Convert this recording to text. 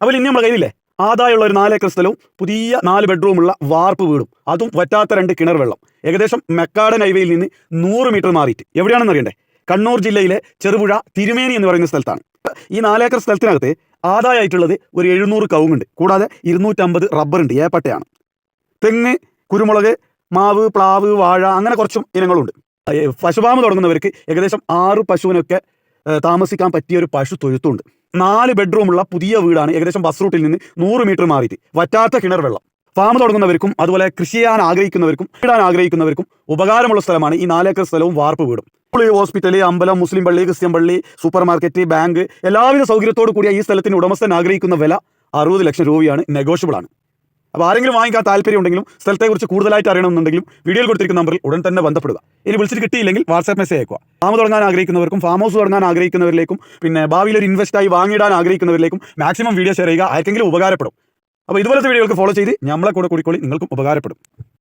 അപ്പോൾ ഇനി നമ്മുടെ കയ്യിലില്ലേ? ആദായമുള്ള ഒരു നാലേക്കർ സ്ഥലവും പുതിയ നാല് ബെഡ്റൂമുള്ള വാർപ്പ് വീടും. അതും വറ്റാത്ത രണ്ട് കിണർ വെള്ളം. ഏകദേശം മെക്കാടൻ ഹൈവേയിൽ നിന്ന് നൂറ് മീറ്റർ മാറിയിട്ട്. എവിടെയാണെന്ന് അറിയണ്ടേ? കണ്ണൂർ ജില്ലയിലെ ചെറുപുഴ തിരുമേനി എന്ന് പറയുന്ന സ്ഥലത്താണ്. ഈ നാലേക്കർ സ്ഥലത്തിനകത്ത് ആദായമായിട്ടുള്ളത് ഒരു എഴുന്നൂറ് കവുങ്ങുണ്ട്. കൂടാതെ ഇരുന്നൂറ്റമ്പത് റബ്ബറുണ്ട്. ഏപ്പട്ടയാണ്. തെങ്ങ് കുരുമുളക് മാവ് പ്ലാവ് വാഴ അങ്ങനെ കുറച്ചും ഇനങ്ങളുണ്ട്. പശുപാമ്പ് തുടങ്ങുന്നവർക്ക് ഏകദേശം ആറ് പശുവിനൊക്കെ താമസിക്കാൻ പറ്റിയ ഒരു പശു തൊഴുത്തുണ്ട്. നാല് ബെഡ്റൂമുള്ള പുതിയ വീടാണ് ഏകദേശം ബസ് റൂട്ടിൽ നിന്ന് നൂറ് മീറ്റർ മാറിയിട്ട്. വറ്റാത്ത കിണർ വെള്ളം. ഫാം തുടങ്ങുന്നവർക്കും അതുപോലെ കൃഷി ചെയ്യാൻ ആഗ്രഹിക്കുന്നവർക്കും ഇടാൻ ആഗ്രഹിക്കുന്നവർക്കും ഉപകാരമുള്ള സ്ഥലമാണ് ഈ നാലേക്കർ സ്ഥലവും വാർപ്പ് വീടും. പുള്ളി ഹോസ്പിറ്റൽ അമ്പലം മുസ്ലിം പള്ളി ക്രിസ്ത്യൻ പള്ളി സൂപ്പർ മാർക്കറ്റ് ബാങ്ക് എല്ലാവിധ സൗകര്യത്തോടു കൂടിയ ഈ സ്ഥലത്തിന് ഉടമസ്ഥൻ ആഗ്രഹിക്കുന്ന വില അറുപത് ലക്ഷം രൂപയാണ് നെഗോഷ്യബിൾ ആണ്. അപ്പോൾ ആരെങ്കിലും വാങ്ങിക്കാൻ താല്പര്യം ഉണ്ടെങ്കിലും സ്ഥലത്തെക്കുറിച്ച് കൂടുതലായിട്ട് അറിയണമെന്നുണ്ടെങ്കിലും വീഡിയോയിൽ കൊടുത്തിരിക്കുന്ന നമ്പറിൽ ഉടൻ തന്നെ ബന്ധപ്പെടുക. ഇനി വിളിച്ചിട്ട് കിട്ടിയില്ലെങ്കിൽ വാട്സാപ്പ് മെസ്സേജ് അയക്കുക. ഫാം തുടങ്ങാൻ ആഗ്രഹിക്കുന്നവർക്കും ഫാം ഹൗസ് തുടങ്ങാൻ ആഗ്രഹിക്കുന്നവരിലേക്കും പിന്നെ ഭാവിയിൽ ഒരു ഇൻവെസ്റ്റായി വാങ്ങിയിടാൻ ആഗ്രഹിക്കുന്നവരിലേക്കും മാക്സിമം വീഡിയോ ഷെയർ ചെയ്യുക. ആർക്കെങ്കിലും ഉപകാരപ്പെടും. അപ്പോൾ ഇതുപോലത്തെ വീഡിയോകൾക്ക് ഫോളോ ചെയ്ത് നമ്മളെ കൂടെ കൂടിക്കോളി. നിങ്ങൾക്കും ഉപകാരപ്പെടും.